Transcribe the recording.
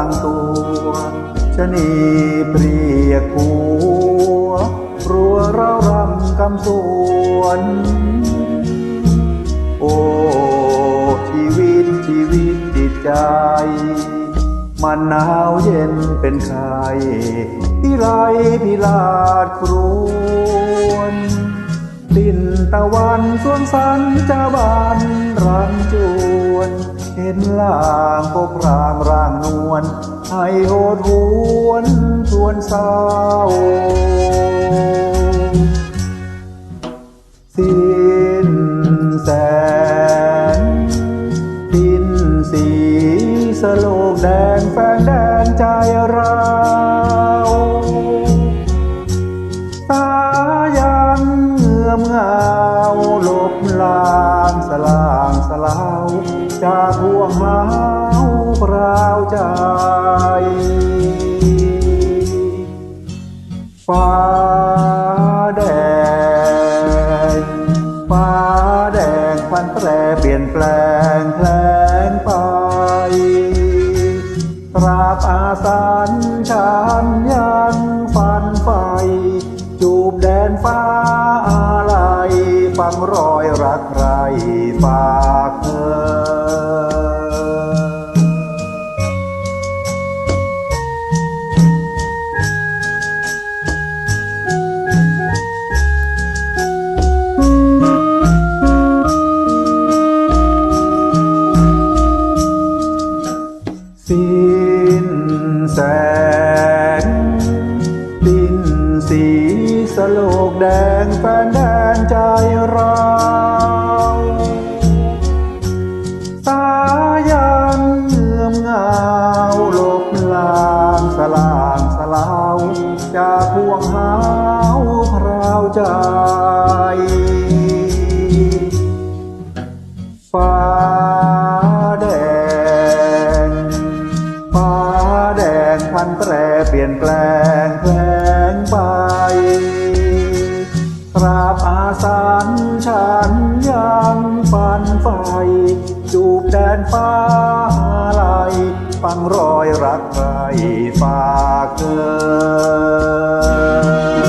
างตัวชะนีเปรียกหัวรัวเรารำกำสวน โอ้ชีวิตชีวิตจิตใจ มันหนาวเย็นเป็นไข้พิไรพิลาดครวนดินตะวันสวงสันจะบานรันจว นเห็นล่างพบรางร่างนวลให้โหดหวนทวนเศร้า สิ้นแสนสิ้นสีสโลกแดงแฟงแดนใจเราตายันเงื่อมเงาลบลางสลาง สลาวจากห่วงหาวเปล่าใจฟ้าแดงฟ้าแดงพันแปรเปลี่ยนแปลงแผลงไปตราบอาสันฉันยังฝันไฟจูบแดนฟ้า อะไรฟังรอยรักใครฝากเธอสิ้นแส ลูกแดงแฟนแดนใจเราสายันเงื่อมเงาลบลางสลางสลาวจากห่วงหาวพราวใจฟ้าแดงฟ้าแดงพันแปรเปลี่ยนแปลงแผลงไป สาสันฉันยังฝันไฟจูบแดนฟ้าอะไรฟังรอยรักใครฝากเธอ